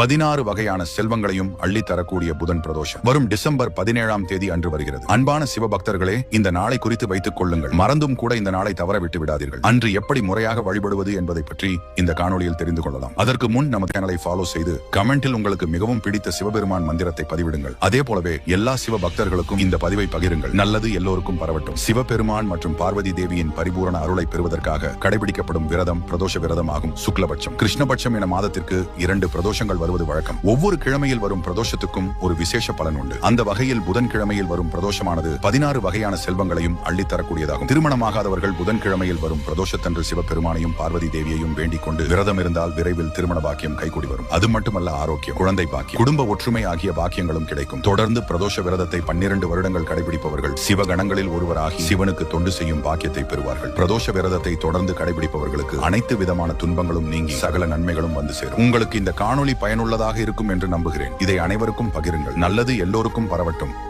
பதினாறு வகையான செல்வங்களையும் அள்ளித்தரக்கூடிய புதன் பிரதோஷம். வரும் டிசம்பர் பதினேழாம் தேதி அன்று வருகிறது. அன்பான சிவபக்தர்களே இந்த நாளை குறித்து வைத்துக் கொள்ளுங்கள். மறந்தும் கூட இந்த நாளை தவற விட்டு விடாதீர்கள். அன்று எப்படி முறையாக வழிபடுவது என்பதை பற்றி இந்த காணொலியில் தெரிந்து கொள்ளலாம். அதற்கு முன் நமது சேனலை ஃபாலோ செய்து கமெண்டில் உங்களுக்கு மிகவும் பிடித்த சிவபெருமான் மந்திரத்தை பதிவிடுங்கள். அதே போலவே எல்லா சிவ பக்தர்களுக்கும் இந்த பதிவை பகிருங்கள். நல்லது எல்லோருக்கும் பரவட்டும். சிவபெருமான் மற்றும் பார்வதி தேவியின் பரிபூரண அருளை பெறுவதற்காக கடைபிடிக்கப்படும் விரதம் பிரதோஷ விரதம் ஆகும். சுக்லபட்சம். கிருஷ்ணபட்சம் என மாதத்திற்கு இரண்டு பிரதோஷங்கள் வருவது வழக்கம். ஒவ்வொரு கிழமையில் வரும் பிரதோஷத்துக்கும் ஒரு விசேஷ பலன் உண்டு. அந்த வகையில் புதன் கிழமையில் வரும் பிரதோஷமானது பதினாறு வகையான செல்வங்களையும் அள்ளித்தரக்கூடியதாகும். திருமணமாகாதவர்கள் புதன்கிழமையில் வரும் பிரதோஷத்தன்று சிவபெருமானையும் பார்வதி தேவியையும் வேண்டிக் கொண்டு விரதம் இருந்தால் விரைவில் திருமண பாக்கியம் கைகூடி வரும். அது மட்டுமல்ல ஆரோக்கியம் குழந்தை பாக்கியம் குடும்ப ஒற்றுமை ஆகிய பாக்கியங்களும் கிடைக்கும். தொடர்ந்து பிரதோஷ விரதத்தை பன்னிரண்டு வருடங்கள் கடைபிடிப்பவர்கள் சிவகணங்களில் ஒருவராகி சிவனுக்கு தொண்டு செய்யும் பாக்கியத்தை பெறுவார்கள். பிரதோஷ விரதத்தை தொடர்ந்து கடைபிடிப்பவர்களுக்கு அனைத்து விதமான துன்பங்களும் நீங்கி சகல நன்மைகளும் வந்து சேரும். உங்களுக்கு இந்த காணொளி பயனுள்ளதாக இருக்கும் என்று நம்புகிறேன். இதை அனைவருக்கும் பகிருங்கள். நல்லது எல்லோருக்கும் பரவட்டும்.